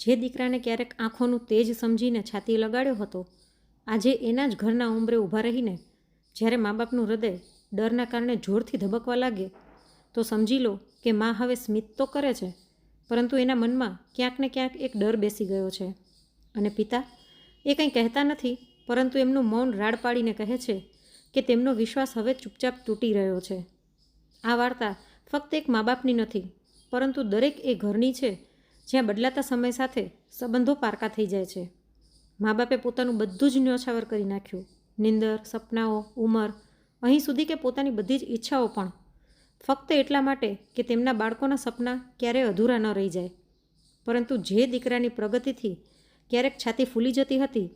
જે દીકરાને ક્યારેક આંખોનું તેજ સમજીને છાતી લગાડ્યો હતો, આજે એના જ ઘરના ઉંબરે ઊભા રહીને જ્યારે મા બાપનું હૃદય ડરના કારણે જોરથી ધબકવા લાગે, તો સમજી લો કે મા હવે સ્મિત તો કરે છે, પરંતુ એના મનમાં ક્યાંક ને ક્યાંક એક ડર બેસી ગયો છે. અને પિતા એ કંઈ કહેતા નથી, પરંતુ એમનું મૌન રાડ પાડીને કહે છે કે તેમનો વિશ્વાસ હવે ચૂપચાપ તૂટી રહ્યો છે. આ વાર્તા ફક્ત એક મા બાપની નથી, પરંતુ દરેક એ ઘરની છે જ્યાં બદલાતા સમય સાથે સંબંધો પારકા થઈ જાય છે. મા બાપે પોતાનું બધું જ ન્યોછાવર કરી નાખ્યું. નિંદર, સપનાઓ, ઉંમર, અહીં સુધી કે પોતાની બધી જ ઈચ્છાઓ પણ. ફક્ત એટલા માટે કે તેમના બાળકોના સપના ક્યારેય અધૂરા ન રહી જાય. પરંતુ જે દીકરાની પ્રગતિથી ક્યારેક છાતી ફૂલી જતી હતી,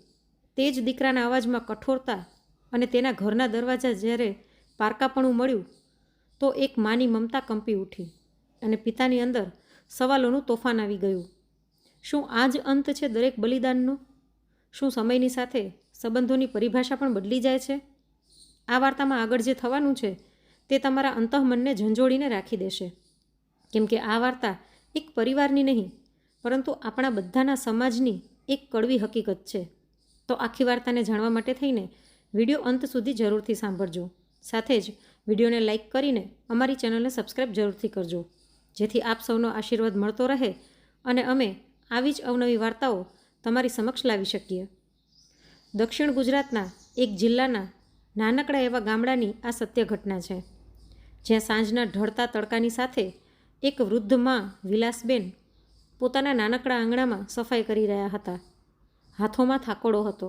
તે જ દીકરાના અવાજમાં કઠોરતા અને તેના ઘરના દરવાજા જ્યારે પારકાપણું મળ્યું, તો એક માની મમતા કંપી ઉઠી અને પિતાની અંદર સવાલોનું તોફાન આવી ગયું. શું આ જ અંત છે દરેક બલિદાનનો? શું સમયની સાથે સંબંધોની પરિભાષા પણ બદલી જાય છે? આ વાર્તામાં આગળ જે થવાનું છે તે તમારા અંતઃમનને ઝંઝોળીને રાખી દેશે. કેમ કે આ વાર્તા એક પરિવારની નહીં, પરંતુ આપણા બધાના સમાજની એક કડવી હકીકત છે. તો આખી વાર્તાને જાણવા માટે થઈને વીડિયો અંત સુધી જરૂરથી સાંભળજો. સાથે જ વિડીયોને લાઇક કરીને અમારી ચેનલને સબસ્ક્રાઈબ જરૂરથી કરજો. જેથી આપ સૌનો આશીર્વાદ મળતો રહે અને અમે આવી જ અવનવી વાર્તાઓ તમારી સમક્ષ લાવી શકીએ. દક્ષિણ ગુજરાતના એક જિલ્લાના નાનકડા એવા ગામડાની આ સત્ય ઘટના છે, જ્યાં સાંજના ઢળતા તડકાની સાથે એક વૃદ્ધમાં વિલાસબેન પોતાના નાનકડા આંગણામાં સફાઈ કરી રહ્યા હતા. હાથોમાં થાકોડો હતો,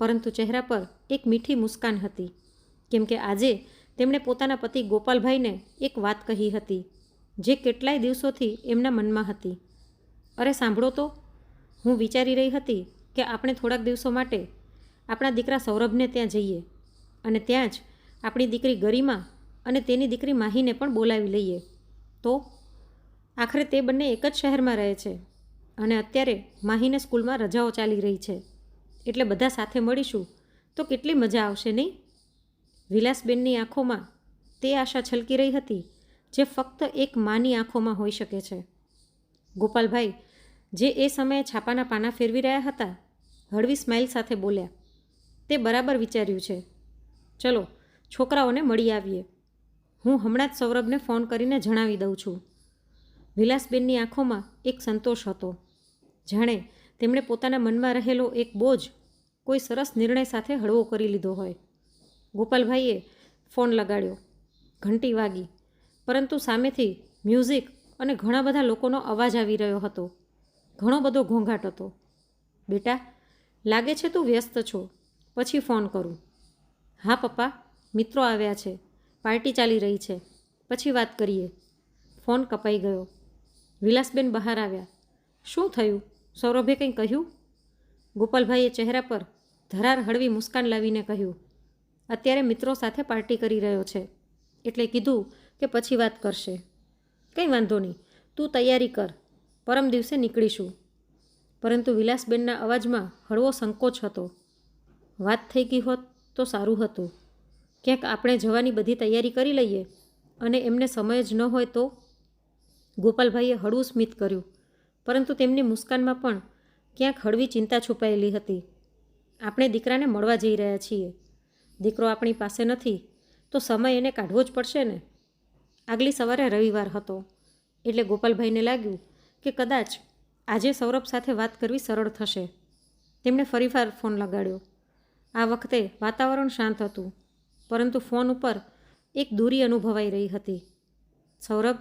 પરંતુ ચહેરા પર એક મીઠી મુસ્કાન હતી, કેમ કે આજે તેમણે પોતાના પતિ ગોપાલભાઈને એક વાત કહી હતી. જે કેટલાય દિવસોથી એમના મનમાં હતી. અરે સાંભળો તો, હું વિચારી રહી હતી કે આપણે થોડાક દિવસો માટે આપણા દીકરા સૌરભને ત્યાં જઈએ અને ત્યાં જ આપણી દીકરી ગરિમા અને તેની દીકરી માહીને પણ બોલાવી લઈએ. તો આખરે તે બંને એક જ શહેરમાં રહે છે અને અત્યારે માહીને સ્કૂલમાં રજાઓ ચાલી રહી છે. એટલે બધા સાથે મળીશું તો કેટલી મજા આવશે નહીં? વિલાસબેનની આંખોમાં તે આશા છલકી રહી હતી જે ફક્ત એક માની આંખોમાં હોઈ શકે છે. ગોપાલભાઈ, જે એ સમયે છાપાના પાના ફેરવી રહ્યા હતા, હળવી સ્માઇલ સાથે બોલ્યા, તે બરાબર વિચાર્યું છે. ચલો, છોકરાઓને મળી આવીએ. હું હમણાં જ સૌરભને ફોન કરીને જણાવી દઉં છું. વિલાસબેનની આંખોમાં એક સંતોષ હતો. જાણે તેમણે પોતાના મનમાં રહેલો એક બોજ કોઈ સરસ નિર્ણય સાથે હળવો કરી લીધો હોય. ગોપાલભાઈએ ફોન લગાડ્યો. ઘંટી વાગી. પરંતુ સામેથી મ્યુઝિક અને ઘણા બધા લોકોનો અવાજ આવી રહ્યો હતો. ઘણો બધો ઘોંઘાટ હતો. બેટા, લાગે છે તું વ્યસ્ત છો. પછી ફોન કરું. હા, પપ્પા. મિત્રો આવ્યા છે. પાર્ટી ચાલી રહી છે. પછી વાત કરીએ. ફોન કપાઈ ગયો. વિલાસબેન બહાર આવ્યા. શું થયું? સૌરભે કંઈ કહ્યું? ગોપાલભાઈએ ચહેરા પર ધરાર હળવી મુસ્કાન લાવીને કહ્યું, અત્યારે મિત્રો સાથે પાર્ટી કરી રહ્યો છે. એટલે કીધું કે પછી વાત કરશે? કંઈ વાંધો નહીં. તું તૈયારી કર. પરમ દિવસે નીકળીશું. પરંતુ વિલાસબેનના અવાજમાં હળવો સંકોચ હતો. વાત થઈ ગઈ હોત તો સારું હતું. ક્યાંક આપણે જવાની બધી તૈયારી કરી લઈએ અને એમને સમય જ ન હોય તો? ગોપાલભાઈએ હળવું સ્મિત કર્યું. પરંતુ તેમની મુસ્કાનમાં પણ ક્યાંક હળવી ચિંતા છુપાયેલી હતી. આપણે દીકરાને મળવા જઈ રહ્યા છીએ. દીકરો આપણી પાસે નથી, તો સમય એને કાઢવો જ પડશે ને? આગલી સવારે રવિવાર હતો. એટલે ગોપાલભાઈને લાગ્યું કે કદાચ આજે સૌરભ સાથે વાત કરવી સરળ થશે. તેમણે ફરીવાર ફોન લગાડ્યો. આ વખતે વાતાવરણ શાંત હતું, પરંતુ ફોન ઉપર એક દૂરી અનુભવાઈ રહી હતી. સૌરભ,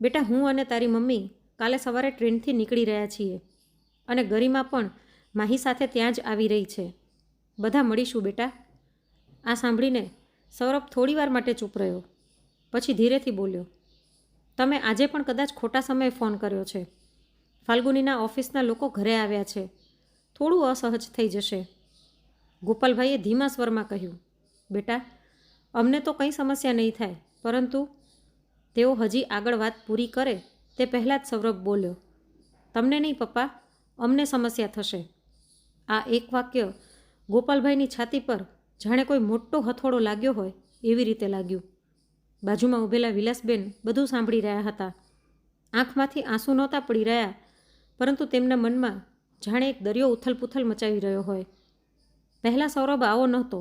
બેટા હું અને તારી મમ્મી કાલે સવારે ટ્રેનથી નીકળી રહ્યા છીએ અને ગરિમા પણ માહી સાથે ત્યાં જ આવી રહી છે. બધા મળીશું બેટા. આ સાંભળીને સૌરભ થોડીવાર માટે ચૂપ રહ્યો. પછી ધીરેથી બોલ્યો, તમે આજે પણ કદાચ ખોટા સમયે ફોન કર્યો છે. ફાલ્ગુનીના ઓફિસના લોકો ઘરે આવ્યા છે. થોડું અસહજ થઈ જશે. ગોપાલભાઈએ ધીમા સ્વરમાં કહ્યું, બેટા, અમને તો કંઈ સમસ્યા નહીં થાય, પરંતુ તેઓ હજી આગળ વાત પૂરી કરે તે પહેલાં જ સૌરભ બોલ્યો, તમને નહીં પપ્પા, અમને સમસ્યા થશે. આ એક વાક્ય ગોપાલભાઈની છાતી પર જાણે કોઈ મોટો હથોડો લાગ્યો હોય એવી રીતે લાગ્યું. બાજુમાં ઊભેલા વિલાસબેન બધું સાંભળી રહ્યા હતા. આંખમાંથી આંસુ નહોતા પડી રહ્યા, પરંતુ તેમના મનમાં જાણે એક દરિયો ઉથલપુથલ મચાવી રહ્યો હોય. પહેલાં સૌરભ આવો નહોતો.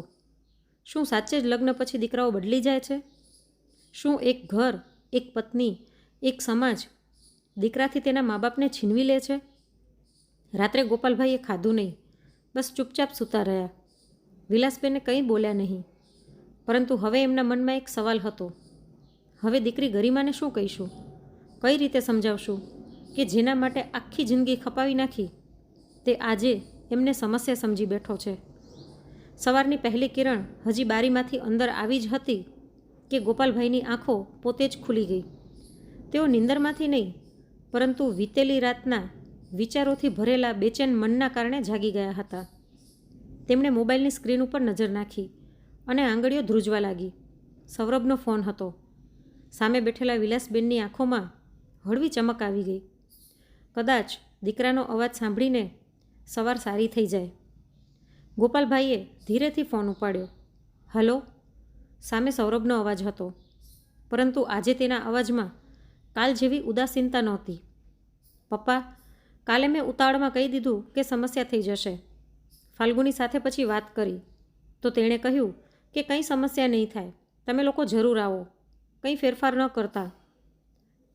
શું સાચે જ લગ્ન પછી દીકરાઓ બદલી જાય છે? શું એક ઘર, એક પત્ની, એક સમાજ દીકરાથી તેના મા બાપને છીનવી લે છે? રાત્રે ગોપાલભાઈએ ખાધું નહીં, બસ ચૂપચાપ સૂતા રહ્યા. વિલાસબેને કંઈ બોલ્યા નહીં, પરંતુ હવે એમના મનમાં એક સવાલ હતો. હવે દીકરી ગરિમાને શું કહીશું? કઈ રીતે સમજાવશું કે જેના માટે આખી જિંદગી ખપાવી નાખી? તે આજે એમને સમસ્યા સમજી બેઠો છે. સવારની પહેલી કિરણ હજી બારીમાંથી અંદર આવી જ હતી કે ગોપાલભાઈની આંખો પોતે જ ખુલી ગઈ. તેઓ નિંદરમાંથી નહીં, પરંતુ વીતેલી રાતના વિચારોથી ભરેલા બેચેન મનના કારણે જાગી ગયા હતા. તેમણે મોબાઈલની સ્ક્રીન ઉપર નજર નાખી અને આંગળીઓ ધ્રુજવા લાગી. સૌરભનો ફોન હતો. સામે બેઠેલા વિલાસબેનની આંખોમાં હળવી ચમક આવી ગઈ. કદાચ દીકરાનો અવાજ સાંભળીને સવાર સારી થઈ જાય. ગોપાલભાઈએ ધીરેથી ફોન ઉપાડ્યો. હલો. સામે સૌરભનો અવાજ હતો. પરંતુ આજે તેના અવાજમાં કાલ જેવી ઉદાસીનતા નહોતી. પપ્પા, કાલે મેં ઉતાવળમાં કહી દીધું કે સમસ્યા થઈ જશે. ફાલ્ગુની સાથે પછી વાત કરી. તો તેણે કહ્યું કે કંઈ સમસ્યા નહીં થાય. તમે લોકો જરૂર આવો. કંઈ ફેરફાર ન કરતા.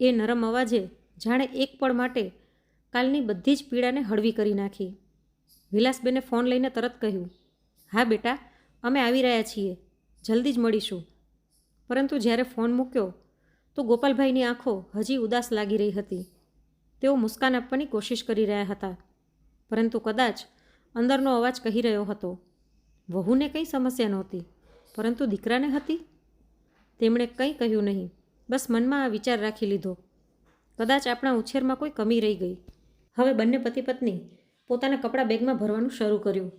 એ નરમ અવાજે જાણે એક પળ માટે કાલની બધી જ પીડાને હળવી કરી નાખી. વિલાસબેને ફોન લઈને તરત કહ્યું, હા બેટા, અમે આવી રહ્યા છીએ. જલ્દી જ મળીશું. પરંતુ જ્યારે ફોન મૂક્યો, તો ગોપાલભાઈની આંખો હજી ઉદાસ લાગી રહી હતી. તેઓ મુસ્કાન આપવાની કોશિશ કરી રહ્યા હતા. પરંતુ કદાચ અંદરનો અવાજ કહી રહ્યો હતો, વહુને કંઈ સમસ્યા નહોતી, પરંતુ દીકરાને હતી? તેમણે કંઈ કહ્યું નહીં. બસ મનમાં આ વિચાર રાખી લીધો. કદાચ આપણા ઉછેરમાં કોઈ કમી રહી ગઈ. હવે બંને પતિ પત્ની પોતાના કપડાં બેગમાં ભરવાનું શરૂ કર્યું.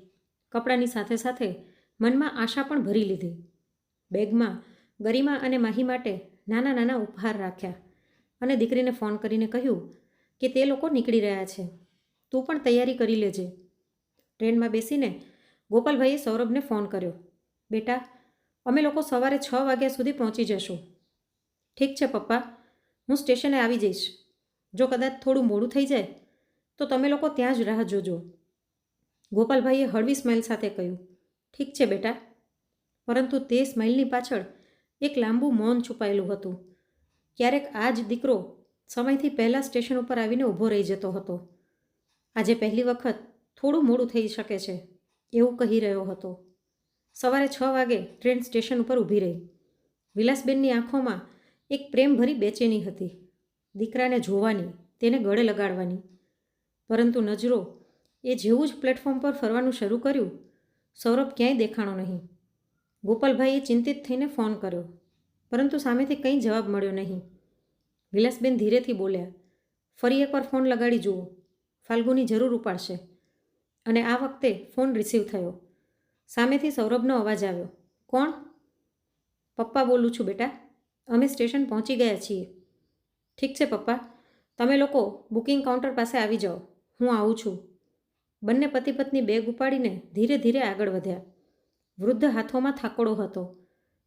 કપડાની સાથે સાથે મનમાં આશા પણ ભરી લીધી. બેગમાં ગરિમા અને માહી માટે નાના નાના ઉપહાર રાખ્યા અને દીકરીને ફોન કરીને કહ્યું કે તે લોકો નીકળી રહ્યા છે. તું પણ તૈયારી કરી લેજે. ટ્રેનમાં બેસીને ગોપાલભાઈએ સૌરભને ફોન કર્યો. બેટા અમે લોકો સવારે છ વાગ્યા સુધી પહોંચી જશું. ઠીક છે, પપ્પા. હું સ્ટેશને આવી જઈશ. જો કદાચ થોડું મોડું થઈ જાય, તો તમે લોકો ત્યાં જ રાહ જોજો. ગોપાલભાઈએ હળવી સ્માઇલ સાથે કહ્યું. ઠીક છે, બેટા. પરંતુ તે સ્માઇલની પાછળ એક લાંબુ મૌન છુપાયેલું હતું. ક્યારેક આ જ દીકરો સમયથી પહેલાં સ્ટેશન ઉપર આવીને ઊભો રહી જતો હતો. આજે પહેલી વખત થોડું મોડું થઈ શકે છે, એવું કહી રહ્યો હતો. સવારે છ વાગે ટ્રેન સ્ટેશન ઉપર ઊભી રહી. વિલાસબેનની આંખોમાં એક પ્રેમભરી બેચેની હતી. દીકરાને જોવાની, તેને ગળે લગાડવાની. પરંતુ નજરો એ જેવું જ પ્લેટફોર્મ પર ફરવાનું શરૂ કર્યું, સૌરભ ક્યાંય દેખાણો નહીં. ગોપાલભાઈએ ચિંતિત થઈને ફોન કર્યો, પરંતુ સામેથી કંઈ જવાબ મળ્યો નહીં. વિલાસબેન ધીરેથી બોલ્યા, ફરી એકવાર ફોન લગાડી જુઓ. ફાલ્ગુની જરૂર ઉપાડશે. અને આ વખતે ફોન રિસીવ થયો. સામેથી સૌરભનો અવાજ આવ્યો, કોણ? પપ્પા બોલું છું બેટા. અમે સ્ટેશન પહોંચી ગયા છીએ. ઠીક છે પપ્પા. તમે લોકો બુકિંગ કાઉન્ટર પાસે આવી જાઓ. હું આવું છું. બંને પતિ પત્ની બેગ ઉપાડીને ધીરે ધીરે આગળ વધ્યા. વૃદ્ધ હાથોમાં થાકોડો હતો,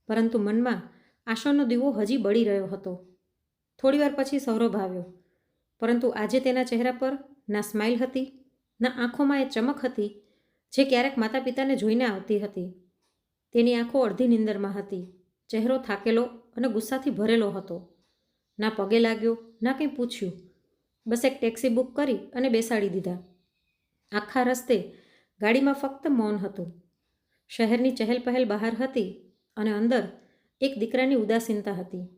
પરંતુ મનમાં આશાનો દીવો હજી બળી રહ્યો હતો. થોડીવાર પછી સૌરભ આવ્યો, પરંતુ આજે તેના ચહેરા પર ના સ્માઇલ હતી, ના આંખોમાં એ ચમક હતી જે ક્યારેક માતા પિતાને જોઈને આવતી હતી. તેની આંખો અડધી નિંદરમાં હતી. ચહેરો થાકેલો અને ગુસ્સાથી ભરેલો હતો. ના પગે લાગ્યો, ના કંઈ પૂછ્યું. બસ એક ટેક્સી બુક કરી અને બેસાડી દીધા. આખા રસ્તે ગાડીમાં ફક્ત મૌન હતું. શહેરની ચહેલ પહેલ બહાર હતી અને અંદર એક દીકરાની ઉદાસીનતા હતી.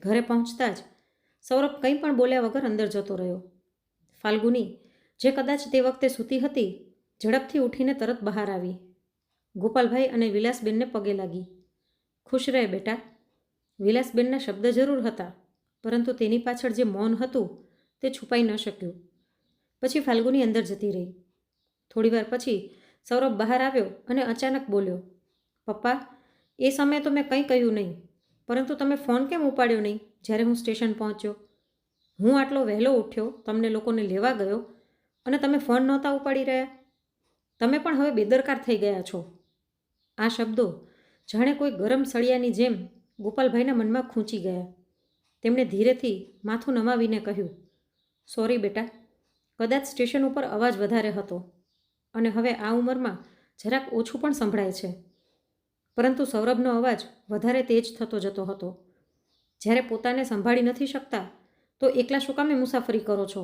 ઘરે પહોંચતા જ સૌરભ કંઈ પણ બોલ્યા વગર અંદર જતો રહ્યો. ફાલ્ગુની જે કદાચ તે વખતે સૂતી હતી ઝડપથી ઉઠીને તરત બહાર આવી. ગોપાલભાઈ અને વિલાસબેનને પગે લાગી. ખુશ રહે બેટા. વિલાસબેનના શબ્દ જરૂર હતા, પરંતુ તેની પાછળ જે મૌન હતું તે છુપાઈ ન શક્યું. પછી ફાલ્ગુની અંદર જતી રહી. થોડીવાર પછી સૌરભ બહાર આવ્યો અને અચાનક બોલ્યો, પપ્પા, એ સમયે તો મેં કંઈ કહ્યું નહીં, પરંતુ તમે ફોન કેમ ઉપાડ્યો નહીં જ્યારે હું સ્ટેશન પહોંચ્યો? હું આટલો વહેલો ઉઠ્યો, તમને લોકોને લેવા ગયો અને તમે ફોન નહોતા ઉપાડી રહ્યા? તમે પણ હવે બેદરકાર થઈ ગયા છો. આ શબ્દો જાણે કોઈ ગરમ સળિયાની જેમ ગોપાલભાઈના મનમાં ખૂંચી ગયા. તેમણે ધીરેથી માથું નમાવીને કહ્યું, સોરી બેટા, કદાચ સ્ટેશન ઉપર અવાજ વધારે હતો અને હવે આ ઉંમરમાં જરાક ઓછું પણ સંભળાય છે. પરંતુ સૌરભનો અવાજ વધારે તેજ થતો જતો હતો. જ્યારે પોતાને સંભાળી નથી શકતા, તો એકલા શું કામે મુસાફરી કરો છો?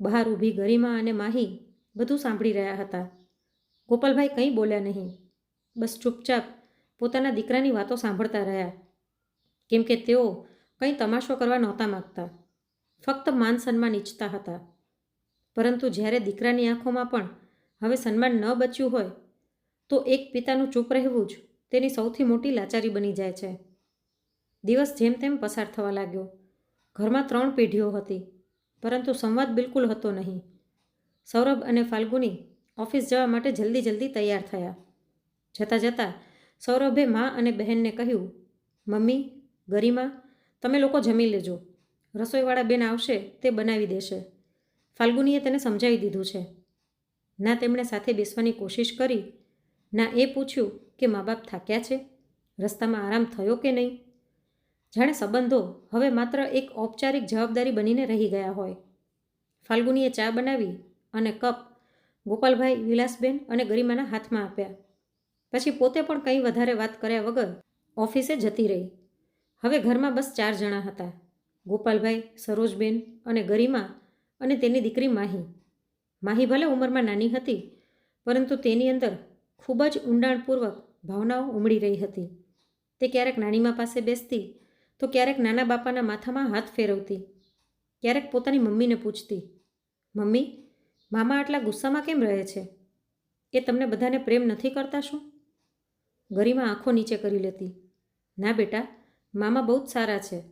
બહાર ઊભી ગરિમા અને માહી બધું સાંભળી રહ્યા હતા. ગોપાલભાઈ કંઈ બોલ્યા નહીં. બસ ચૂપચાપ પોતાના દીકરાની વાતો સાંભળતા રહ્યા. કેમ કે તેઓ કંઈ તમાશો કરવા નહોતા માગતા. ફક્ત માન સન્માન ઈચ્છતા હતા. પરંતુ જ્યારે દીકરાની આંખોમાં પણ હવે સન્માન ન બચ્યું હોય, તો એક પિતાનું ચૂપ રહેવું જ તેની સૌથી મોટી લાચારી બની જાય છે. દિવસ જેમ તેમ પસાર થવા લાગ્યો. ઘરમાં ત્રણ પેઢીઓ હતી, પરંતુ સંવાદ બિલકુલ હતો નહીં. સૌરભ અને ફાલ્ગુની ઓફિસ જવા માટે જલ્દી જલ્દી તૈયાર થયા. જતાં જતાં સૌરભે મા અને બહેનને કહ્યું, મમ્મી, ગરિમા, તમે લોકો જમી લેજો. રસોઈવાળા બેન આવશે તે બનાવી દેશે. ફાલ્ગુનીએ તેને સમજાવી દીધું છે. ના, તેમણે સાથે બેસવાની કોશિશ કરી. ના, એ પૂછ્યું કે મા બાપ થાક્યા છે? રસ્તામાં આરામ થયો કે નહીં? જાણે સંબંધો હવે માત્ર એક ઔપચારિક જવાબદારી બનીને રહી ગયા હોય. ફાલ્ગુનીએ ચા બનાવી અને કપ ગોપાલભાઈ વિલાસબેન અને ગરિમાના હાથમાં આપ્યા. પછી પોતે પણ કંઈ વધારે વાત કર્યા વગર ઓફિસે જતી રહી. હવે ઘરમાં બસ ચાર જણા હતા. ગોપાલભાઈ, સરોજબેન અને ગરિમા અને તેની દીકરી માહી. માહી ભલે ઉંમરમાં નાની હતી, પરંતુ તેની અંદર ખૂબ જ ઊંડાણપૂર્વક ભાવનાઓ ઉમળી રહી હતી. તે ક્યારેક નાનીમા પાસે બેસતી, તો ક્યારેક નાના બાપાના માથામાં હાથ ફેરવતી. ક્યારેક પોતાની મમ્મીને પૂછતી, મમ્મી મામા આટલા ગુસ્સામાં કેમ રહે છે? એ તમને બધાને પ્રેમ નથી કરતા શું? ગરિમા આંખો નીચે કરી લેતી. ના બેટા, મામા બહુ જ સારા છે.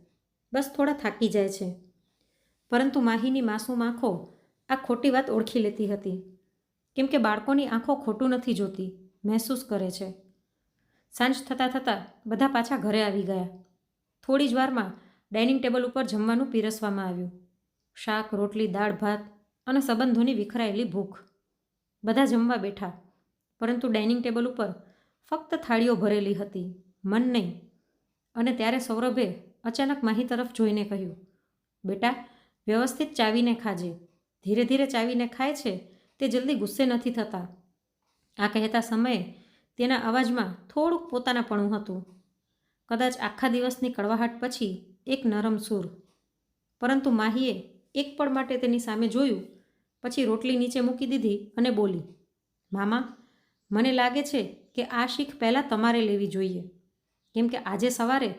બસ થોડા થાકી જાય છે. પરંતુ માહીની માસૂમ આંખો આ ખોટી વાત ઓળખી લેતી હતી. કેમ કે બાળકોની આંખો ખોટું નથી જોતી, મહેસૂસ કરે છે. સાંજ થતાં થતાં બધા પાછા ઘરે આવી ગયા. થોડી જ વારમાં ડાઇનિંગ ટેબલ ઉપર જમવાનું પીરસવામાં આવ્યું. શાક, રોટલી, દાળ, ભાત અને સંબંધોની વિખરાયેલી ભૂખ. બધા જમવા બેઠા, પરંતુ ડાઇનિંગ ટેબલ ઉપર ફક્ત થાળીઓ ભરેલી હતી, મન નહીં. અને ત્યારે સૌરભે અચાનક માહી તરફ જોઈને કહ્યું, બેટા, વ્યવસ્થિત ચાવીને ખાજે. ધીરે ધીરે ચાવીને ખાય છે તે જલ્દી ગુસ્સે નથી થતા. આ કહેતા સમયે તેના અવાજમાં થોડુંક પોતાનાપણું હતું. કદાચ આખા દિવસની કડવાહાટ પછી એક નરમ સૂર. પરંતુ માહીએ એક પળ માટે તેની સામે જોયું પછી રોટલી નીચે મૂકી દીધી અને બોલી, મામા, મને લાગે છે કે આ શીખ પહેલાં તમારે લેવી જોઈએ. કેમ કે આજે સવારે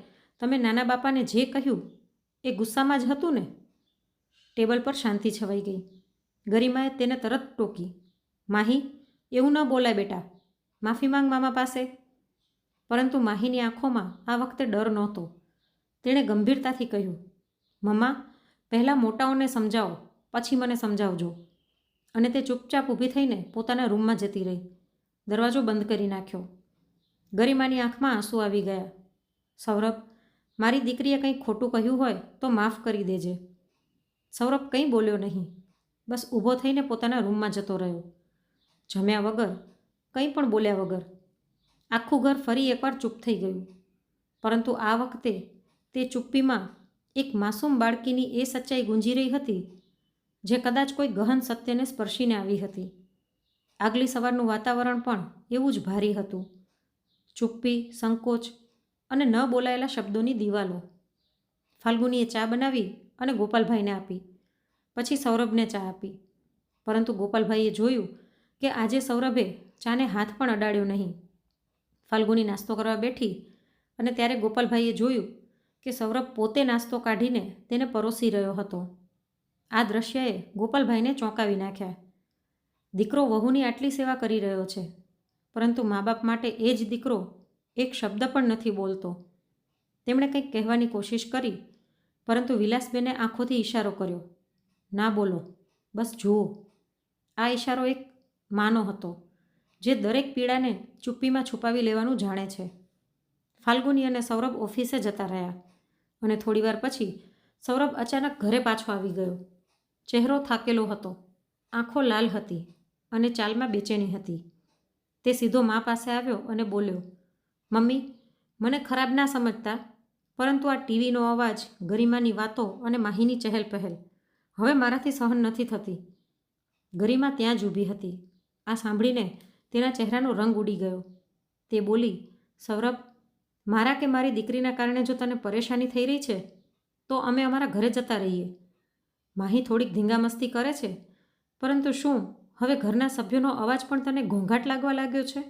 તમે નાના બાપાને જે કહ્યું એ ગુસ્સામાં જ હતું ને. ટેબલ પર શાંતિ છવાઈ ગઈ. ગરિમાએ તેને તરત ટોકી, માહી, એવું ન બોલાય બેટા. માફી માંગ મામા પાસે. પરંતુ માહીની આંખોમાં આ વખતે ડર નહોતો. તેણે ગંભીરતાથી કહ્યું, મમ્મા, પહેલાં મોટાઓને સમજાવો, પછી મને સમજાવજો. અને તે ચૂપચાપ ઊભી થઈને પોતાના રૂમમાં જતી રહી. દરવાજો બંધ કરી નાખ્યો. ગરિમાની આંખમાં આંસુ આવી ગયા. સૌરભ, મારી દીકરીએ કંઈ ખોટું કહ્યું હોય તો માફ કરી દેજે. સૌરભ કંઈ બોલ્યો નહીં. બસ ઊભો થઈને પોતાના રૂમમાં જતો રહ્યો. જમ્યા વગર, કંઈ પણ બોલ્યા વગર, આખું ઘર ફરી એકવાર ચૂપ થઈ ગયું. પરંતુ આ વખતે તે ચુપ્પીમાં એક માસૂમ બાળકીની એ સચ્ચાઈ ગુંજી રહી હતી જે કદાચ કોઈ ગહન સત્યને સ્પર્શીને આવી હતી. આગલી સવારનું વાતાવરણ પણ એવું જ ભારી હતું. ચુપ્પી, સંકોચ અને ન બોલાયેલા શબ્દોની દિવાલો. ફાલ્ગુનીએ ચા બનાવી અને ગોપાલભાઈને આપી. પછી સૌરભને ચા આપી. પરંતુ ગોપાલભાઈએ જોયું કે આજે સૌરભે ચાને હાથ પણ અડાડ્યો નહીં. ફાલ્ગુની નાસ્તો કરવા બેઠી અને ત્યારે ગોપાલભાઈએ જોયું કે સૌરભ પોતે નાસ્તો કાઢીને તેને પરોસી રહ્યો હતો. આ દ્રશ્યએ ગોપાલભાઈને ચોંકાવી નાખ્યા. દીકરો વહુની આટલી સેવા કરી રહ્યો છે, પરંતુ મા બાપ માટે એ જ દીકરો એક શબ્દ પણ નથી બોલતો. તેમણે કંઈક કહેવાની કોશિશ કરી, પરંતુ વિલાસબેને આંખોથી ઈશારો કર્યો. ના બોલો, બસ જુઓ. આ ઈશારો એક માનો હતો, જે દરેક પીડાને ચુપ્પીમાં છુપાવી લેવાનું જાણે છે. ફાલ્ગુની અને સૌરભ ઓફિસે જતા રહ્યા અને થોડીવાર પછી સૌરભ અચાનક ઘરે પાછો આવી ગયો. ચહેરો થાકેલો હતો. આંખો લાલ હતી અને ચાલમાં બેચેની હતી. તે સીધો મા પાસે આવ્યો અને બોલ્યો, મમ્મી, મને ખરાબ ના સમજતા, પરંતુ આ ટીવીનો અવાજ, ગરિમાની વાતો અને માહીની ચહેલ પહેલ, હવે મારાથી સહન નથી થતી. ગરિમા ત્યાં જ ઊભી હતી. આ સાંભળીને તેના ચહેરાનો રંગ ઉડી ગયો. તે બોલી, સૌરભ, મારા કે મારી દીકરીના કારણે જો તને પરેશાની થઈ રહી છે, તો અમે અમારા ઘરે જતા રહીએ. માહી થોડીક ધીંગામસ્તી કરે છે. પરંતુ શું, હવે ઘરના સભ્યોનો અવાજ પણ તને ઘોંઘાટ લાગવા લાગ્યો છે?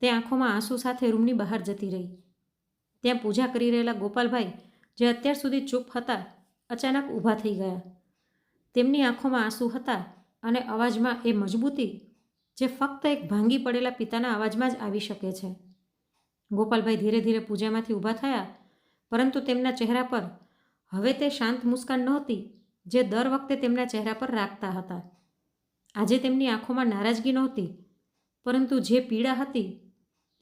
તે આંખોમાં આંસુ સાથે રૂમની બહાર જતી રહી. ત્યાં પૂજા કરી રહેલા ગોપાલભાઈ, જે અત્યાર સુધી ચૂપ હતા, અચાનક ઊભા થઈ ગયા. તેમની આંખોમાં આંસુ હતા અને અવાજમાં એ મજબૂતી, જે ફક્ત એક ભાંગી પડેલા પિતાના અવાજમાં જ આવી શકે છે. ગોપાલભાઈ ધીરે ધીરે પૂજામાંથી ઊભા થયા, પરંતુ તેમના ચહેરા પર હવે તે શાંત મુસ્કાન નહોતી જે દર વખતે તેમના ચહેરા પર રાખતા હતા. આજે તેમની આંખોમાં નારાજગી નહોતી, પરંતુ જે પીડા હતી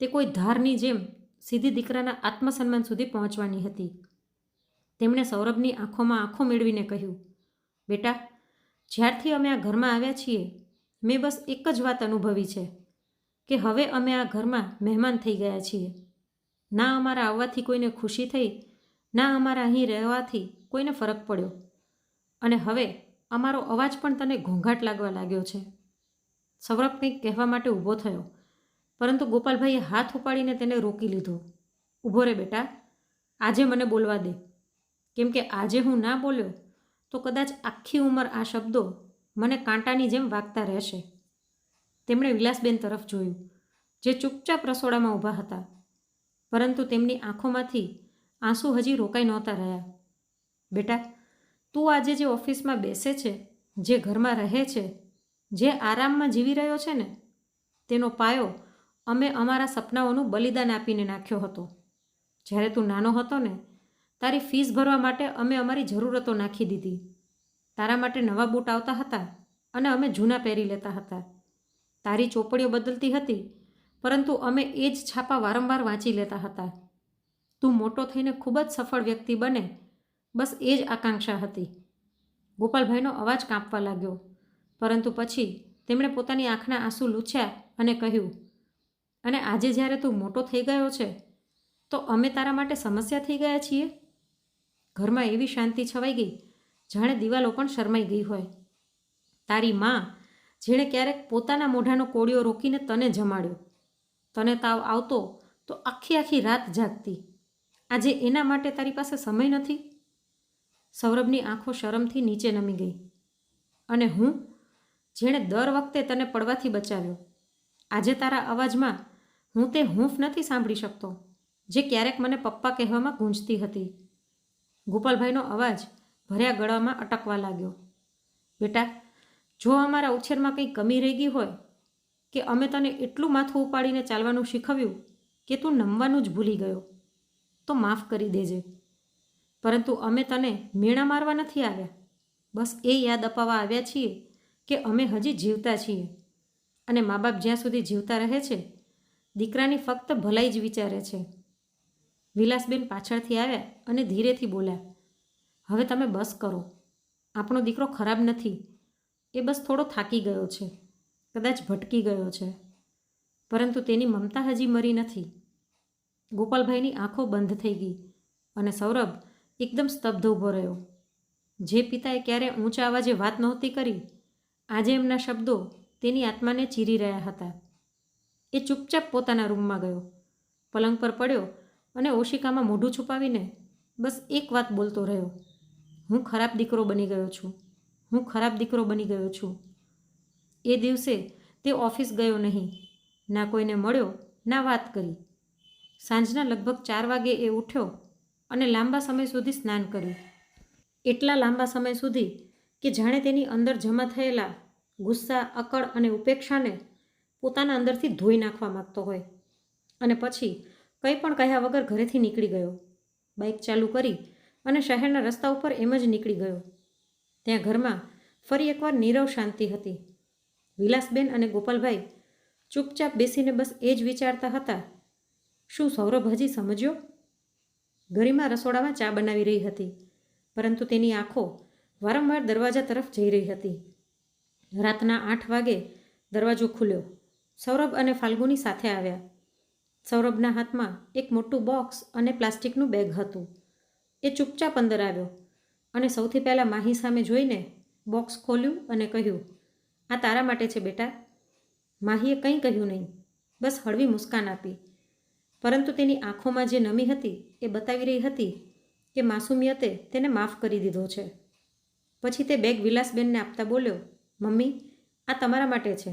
તે કોઈ ધારની જેમ સીધી દીકરાના આત્મસન્માન સુધી પહોંચવાની હતી. તેમણે સૌરભની આંખોમાં આંખો મેળવીને કહ્યું, બેટા, જ્યારથી અમે આ ઘરમાં આવ્યા છીએ, મેં બસ એક જ વાત અનુભવી છે, કે હવે અમે આ ઘરમાં મહેમાન થઈ ગયા છીએ. ના અમારા આવવાથી કોઈને ખુશી થઈ, ના અમારા અહીં રહેવાથી કોઈને ફરક પડ્યો. અને હવે અમારો અવાજ પણ તને ઘોંઘાટ લાગવા લાગ્યો છે. સૌરભ કંઈક કહેવા માટે ઊભો થયો, પરંતુ ગોપાલભાઈએ હાથ ઉપાડીને તેને રોકી લીધો. ઊભો રે બેટા, આજે મને બોલવા દે. કેમ કે આજે હું ના બોલ્યો, તો કદાચ આખી ઉંમર આ શબ્દો મને કાંટાની જેમ વાગતા રહેશે. તેમણે વિલાસબેન તરફ જોયું, જે ચૂપચાપ રસોડામાં ઊભા હતા, પરંતુ તેમની આંખોમાંથી આંસુ હજી રોકાઈ નહોતા રહ્યા. બેટા તું આજે જે ઓફિસમાં બેસે છે, જે ઘરમાં રહે છે, જે આરામમાં જીવી રહ્યો છે ને, તેનો પાયો અમે અમારા સપનાઓનું બલિદાન આપીને નાખ્યો હતો. જ્યારે તું નાનો હતો ને, તારી ફીસ ભરવા માટે અમે અમારી જરૂરતો નાખી દીધી. તારા માટે નવા બૂટ આવતા હતા અને અમે જૂના પહેરી લેતા હતા. તારી ચોપડીઓ બદલતી હતી, પરંતુ અમે એ જ છાપા વારંવાર વાંચી લેતા હતા. તું મોટો થઈને ખૂબ જ સફળ વ્યક્તિ બને બસ એ જ આકાંક્ષા હતી. ગોપાલભાઈનો અવાજ કાંપવા લાગ્યો. પરંતુ પછી તેમણે પોતાની આંખના આંસુ લૂછ્યા અને કહ્યું, અને આજે જ્યારે તું મોટો થઈ ગયો છે, તો અમે તારા માટે સમસ્યા થઈ ગયા છીએ? ઘરમાં એવી શાંતિ છવાઈ ગઈ, જાણે દિવાલો પણ શરમાઈ ગઈ હોય. તારી માં, જેણે ક્યારેક પોતાના મોઢાનો કોળિયો રોકીને તને જમાડ્યો. તને તાવ આવતો તો આખી આખી રાત જાગતી. આજે એના માટે તારી પાસે સમય નથી. સૌરભની આંખો શરમથી નીચે નમી ગઈ. અને હું, જેણે દર વખતે તને પડવાથી બચાવ્યો, આજે તારા અવાજમાં હું તે હૂંફ નથી સાંભળી શકતો, જે ક્યારેક મને પપ્પા કહેવામાં ગૂંજતી હતી. ગોપાલભાઈનો અવાજ ભર્યા ગળામાં અટકવા લાગ્યો. બેટા, જો અમારા ઉછેરમાં કંઈ કમી રહી ગઈ હોય, કે અમે તને એટલું માથું ઉપાડીને ચાલવાનું શીખવ્યું, કે તું નમવાનું જ ભૂલી ગયો, તો માફ કરી દેજે. પરંતુ અમે તને મીણા મારવા નથી આવ્યા. બસ એ યાદ અપાવવા આવ્યા છીએ કે અમે હજી જીવતા છીએ. અને મા બાપ જ્યાં સુધી જીવતા રહે છે, દીકરાની ફક્ત ભલાઈ જ વિચારે છે. વિલાસબેન પાછળથી આવ્યા અને ધીરેથી બોલ્યા, હવે તમે બસ કરો. આપણો દીકરો ખરાબ નથી. એ બસ થોડો થાકી ગયો છે. કદાચ ભટકી ગયો છે. પરંતુ તેની મમતા હજી મરી નથી. ગોપાલભાઈની આંખો બંધ થઈ ગઈ અને સૌરભ એકદમ સ્તબ્ધ ઊભો રહ્યો. જે પિતાએ ક્યારે ઊંચા અવાજે વાત નહોતી કરી, આજે એમના શબ્દો તેની આત્માને ચીરી રહ્યા હતા. એ ચૂપચાપ પોતાના રૂમમાં ગયો, પલંગ પર પડ્યો અને ઓશિકામાં મોઢું છુપાવીને બસ એક વાત બોલતો રહ્યો. હું ખરાબ દીકરો બની ગયો છું, હું ખરાબ દીકરો બની ગયો છું. એ દિવસે તે ઓફિસ ગયો નહીં, ના કોઈને મળ્યો, ના વાત કરી. સાંજના લગભગ ચાર વાગે એ ઉઠ્યો અને લાંબા સમય સુધી સ્નાન કર્યું. એટલા લાંબા સમય સુધી કે જાણે તેની અંદર જમા થયેલા ગુસ્સા, અકળ અને ઉપેક્ષાને પોતાના અંદરથી ધોઈ નાખવા માગતો હોય. અને પછી કંઈ પણ કહ્યા વગર ઘરેથી નીકળી ગયો. બાઇક ચાલુ કરી અને શહેરના રસ્તા ઉપર એમ જ નીકળી ગયો. ત્યાં ઘરમાં ફરી એકવાર નીરવ શાંતિ હતી. વિલાસબેન અને ગોપાલભાઈ ચૂપચાપ બેસીને બસ એ જ વિચારતા હતા, શું સૌરભ હજી સમજ્યો? ગરિમા રસોડામાં ચા બનાવી રહી હતી, પરંતુ તેની આંખો વારંવાર દરવાજા તરફ જઈ રહી હતી. રાતના આઠ વાગે દરવાજો ખુલ્યો. સૌરભ અને ફાલ્ગુની સાથે આવ્યા. સૌરભના હાથમાં એક મોટું બોક્સ અને પ્લાસ્ટિકનું બેગ હતું. એ ચૂપચાપ અંદર આવ્યો અને સૌથી પહેલાં માહી સામે જોઈને બોક્સ ખોલ્યું અને કહ્યું, આ તારા માટે છે બેટા. માહીએ કંઈ કહ્યું નહીં, બસ હળવી મુસ્કાન આપી. પરંતુ તેની આંખોમાં જે નમી હતી એ બતાવી રહી હતી કે માસુમિયતે તેને માફ કરી દીધો છે. પછી તે બેગ વિલાસબેનને આપતા બોલ્યો, મમ્મી, આ તમારા માટે છે.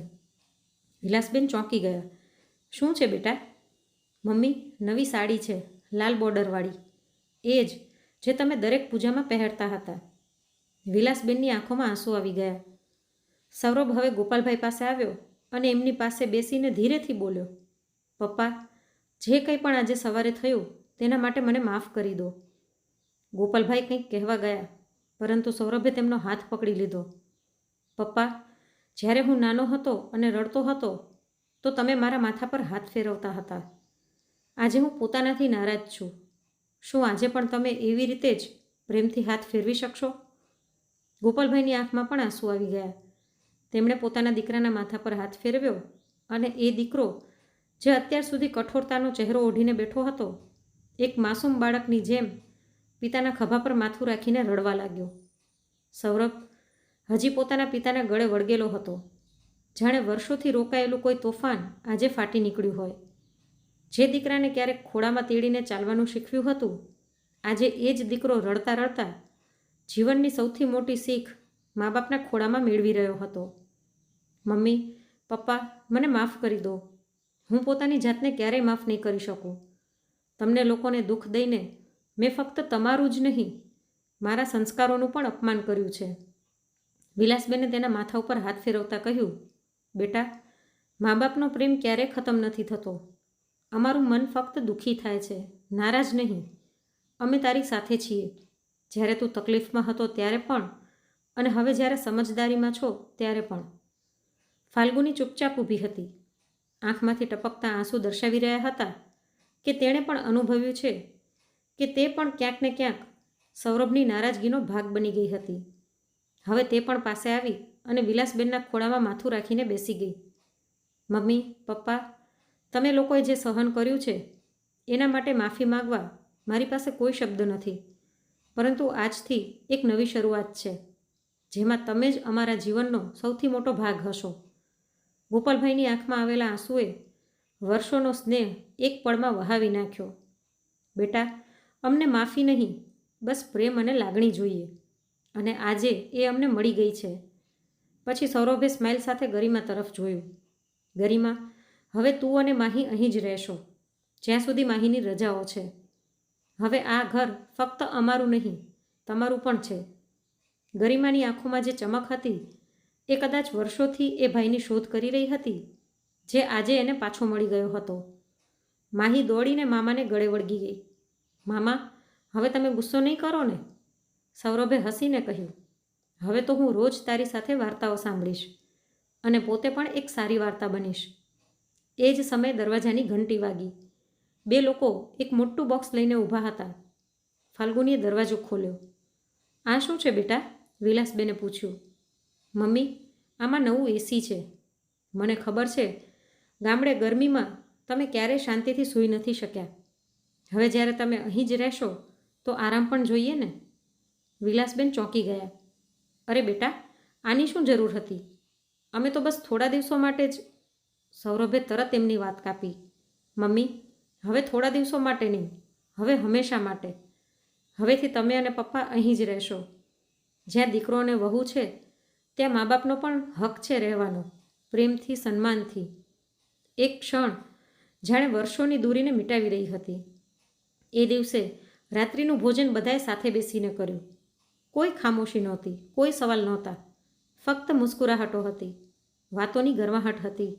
વિલાસબેન ચોંકી ગયા. શું છે બેટા? મમ્મી, નવી સાડી છે, લાલ બોર્ડરવાળી. એ જ, જે તમે દરેક પૂજામાં પહેરતા હતા. વિલાસબેનની આંખોમાં આંસુ આવી ગયા. સૌરભ હવે ગોપાલભાઈ પાસે આવ્યો અને એમની પાસે બેસીને ધીરેથી બોલ્યો, પપ્પા જે કંઈ પણ આજે સવારે થયું, તેના માટે મને માફ કરી દો. ગોપાલભાઈ કંઈક કહેવા ગયા, પરંતુ સૌરભે તેમનો હાથ પકડી લીધો. પપ્પા, જ્યારે હું નાનો હતો અને રડતો હતો, તો તમે મારા માથા પર હાથ ફેરવતા હતા. આજે હું પોતાનાથી નારાજ છું. શું આજે પણ તમે એવી રીતે જ પ્રેમથી હાથ ફેરવી શકશો? ગોપાલભાઈની આંખમાં પણ આંસુ આવી ગયા. તેમણે પોતાના દીકરાના માથા પર હાથ ફેરવ્યો અને એ દીકરો જે અત્યાર સુધી કઠોરતાનો ચહેરો ઓઢીને બેઠો હતો, એક માસૂમ બાળકની જેમ પિતાના ખભા પર માથું રાખીને રડવા લાગ્યો. સૌરભ હજી પોતાના પિતાના ગળે વળગેલો હતો. જાણે વર્ષોથી રોકાયેલું કોઈ તોફાન આજે ફાટી નીકળ્યું હોય. જે દીકરાને ક્યારેક ખોળામાં તેડીને ચાલવાનું શીખવ્યું હતું, આજે એ જ દીકરો રડતા રડતા જીવનની સૌથી મોટી શીખ મા બાપના ખોળામાં મેળવી રહ્યો હતો. મમ્મી, પપ્પા, મને માફ કરી દો. હું પોતાની જાતને ક્યારેય માફ નહીં કરી શકું. તમને લોકોને દુઃખ દઈને મેં ફક્ત તમારું જ નહીં, મારા સંસ્કારોનું પણ અપમાન કર્યું છે. વિલાસબેને તેના માથા ઉપર હાથ ફેરવતા કહ્યું, બેટા મા બાપનો પ્રેમ ક્યારેય ખતમ નથી થતો. અમારું મન ફક્ત દુઃખી થાય છે, નારાજ નહીં. અમે તારી સાથે છીએ. જ્યારે તું તકલીફમાં હતો ત્યારે પણ અને હવે જ્યારે સમજદારીમાં છો ત્યારે પણ. ફાલ્ગુની ચૂપચાપ ઊભી હતી. આંખમાંથી ટપકતા આંસુ દર્શાવી રહ્યા હતા કે તેણે પણ અનુભવ્યું છે કે તે પણ ક્યાંક ને ક્યાંક સૌરભની નારાજગીનો ભાગ બની ગઈ હતી. હવે તે પણ પાસે આવી અને વિલાસબેનના ખોળામાં માથું રાખીને બેસી ગઈ. મમ્મી, પપ્પા, તમે લોકોએ જે સહન કર્યું છે, એના માટે માફી માગવા મારી પાસે કોઈ શબ્દ નથી. પરંતુ આજથી એક નવી શરૂઆત છે, જેમાં તમે જ અમારા જીવનનો સૌથી મોટો ભાગ હશો. ગોપાલભાઈની આંખમાં આવેલા આંસુએ વર્ષોનો સ્નેહ એક પળમાં વહાવી નાખ્યો. બેટા, અમને માફી નહીં, બસ પ્રેમ અને લાગણી જોઈએ. અને આજે એ અમને મળી ગઈ છે. પછી સૌરભે સ્માઇલ સાથે ગરિમા તરફ જોયું. ગરિમા, હવે તું અને માહી અહીં જ રહેશો. જ્યાં સુધી માહીની રજાઓ છે. હવે આ ઘર ફક્ત અમારું નહીં, તમારું પણ છે. ગરિમાની આંખોમાં જે ચમક હતી એ કદાચ વર્ષોથી એ ભાઈની શોધ કરી રહી હતી, જે આજે એને પાછો મળી ગયો હતો. માહી દોડીને મામાને ગળે વળગી ગઈ. મામા, હવે તમે ગુસ્સો નહીં કરો ને? સૌરભે હસીને કહ્યું. હવે તો હું રોજ તારી સાથે વાર્તાઓ સાંભળીશ અને પોતે પણ એક સારી વાર્તા બનીશ. એ જ સમયે દરવાજાની ઘંટી વાગી. બે લોકો એક મોટું બોક્સ લઈને ઊભા હતા. ફાલ્ગુનીએ દરવાજો ખોલ્યો. આ શું છે બેટા? વિલાસબેને પૂછ્યું. મમ્મી, આમાં નવું એસી છે. મને ખબર છે, ગામડે ગરમીમાં તમે ક્યારેય શાંતિથી સૂઈ નથી શક્યા. હવે જ્યારે તમે અહીં જ રહેશો, તો આરામ પણ જોઈએ ને? વિલાસબેન ચોંકી ગયા. અરે બેટા, આની શું જરૂર હતી? અમે તો બસ થોડા દિવસો માટે જ સૌરભે તરત એમની વાત કાપી. મમ્મી, હવે થોડા દિવસો માટે નહીં, હવે હંમેશા માટે. હવેથી તમે અને પપ્પા અહીં જ રહેશો. જ્યાં દીકરો અને વહુ છે ત્યાં મા બાપનો પણ હક છે રહેવાનો, પ્રેમથી, સન્માનથી. એક ક્ષણ જાણે વર્ષોની દૂરીને મિટાવી રહી હતી. એ દિવસે રાત્રિનું ભોજન બધાએ સાથે બેસીને કર્યું. કોઈ ખામોશી નહોતી, કોઈ સવાલ નહોતા. ફક્ત મુસ્કુરાહટો હતી, વાતોની ગરમાહટ હતી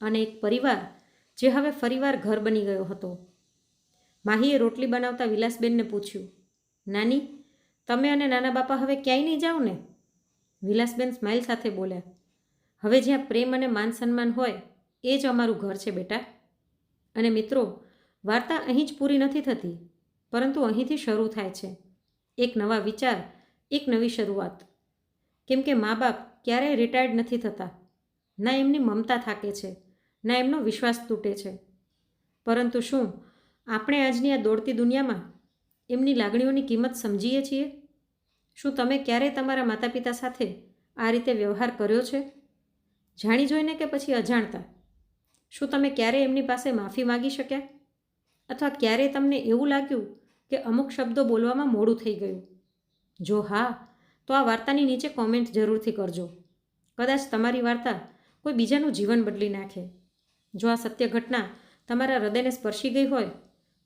અને એક પરિવાર જે હવે ફરીવાર ઘર બની ગયો હતો. માહીએ રોટલી બનાવતા વિલાસબેનને પૂછ્યું, નાની, તમે અને નાના બાપા હવે ક્યાંય નહીં જાઓ ને વિલાસબેન સ્માઇલ સાથે બોલ્યા, હવે જ્યાં પ્રેમ અને માન સન્માન હોય, એ જ અમારું ઘર છે બેટા. અને મિત્રો, વાર્તા અહીં જ પૂરી નથી થતી, પરંતુ અહીંથી શરૂ થાય છે. એક નવા વિચાર, એક નવી શરૂઆત. કેમ કે મા બાપ ક્યારેય રિટાયર્ડ નથી થતા, ના એમની મમતા થાકે છે, ના એમનો વિશ્વાસ તૂટે છે. પરંતુ શું, આપણે આજની આ દોડતી દુનિયામાં એમની લાગણીઓની કિંમત સમજીએ છીએ? શું તમે ક્યારેય તમારા માતા પિતા સાથે આ રીતે વ્યવહાર કર્યો છે? જાણી જોઈને કે પછી અજાણતા? શું તમે ક્યારે એમની પાસે માફી માગી શક્યા? અથવા ક્યારે તમને એવું લાગ્યું કે અમુક શબ્દો બોલવામાં મોડું થઈ ગયું? જો હા, તો આ વાર્તાની નીચે કોમેન્ટ જરૂરથી કરજો. કદાચ તમારી વાર્તા કોઈ બીજાનું જીવન બદલી નાખે. જો આ સત્ય ઘટના તમારા હૃદયને સ્પર્શી ગઈ હોય,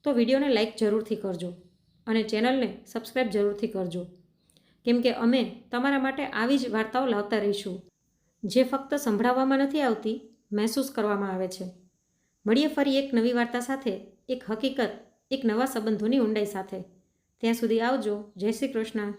તો વિડીયોને લાઇક જરૂરથી કરજો અને ચેનલને સબસ્ક્રાઈબ જરૂરથી કરજો. કેમ કે અમે તમારા માટે આવી જ વાર્તાઓ લાવતા રહીશું, જે ફક્ત સંભળાવવામાં નથી આવતી, મહેસૂસ કરવામાં આવે છે. મળીએ ફરી એક નવી વાર્તા સાથે, એક હકીકત, એક નવા સંબંધોની ઊંડાઈ સાથે. ત્યાં સુધી આવજો. જય શ્રી કૃષ્ણ.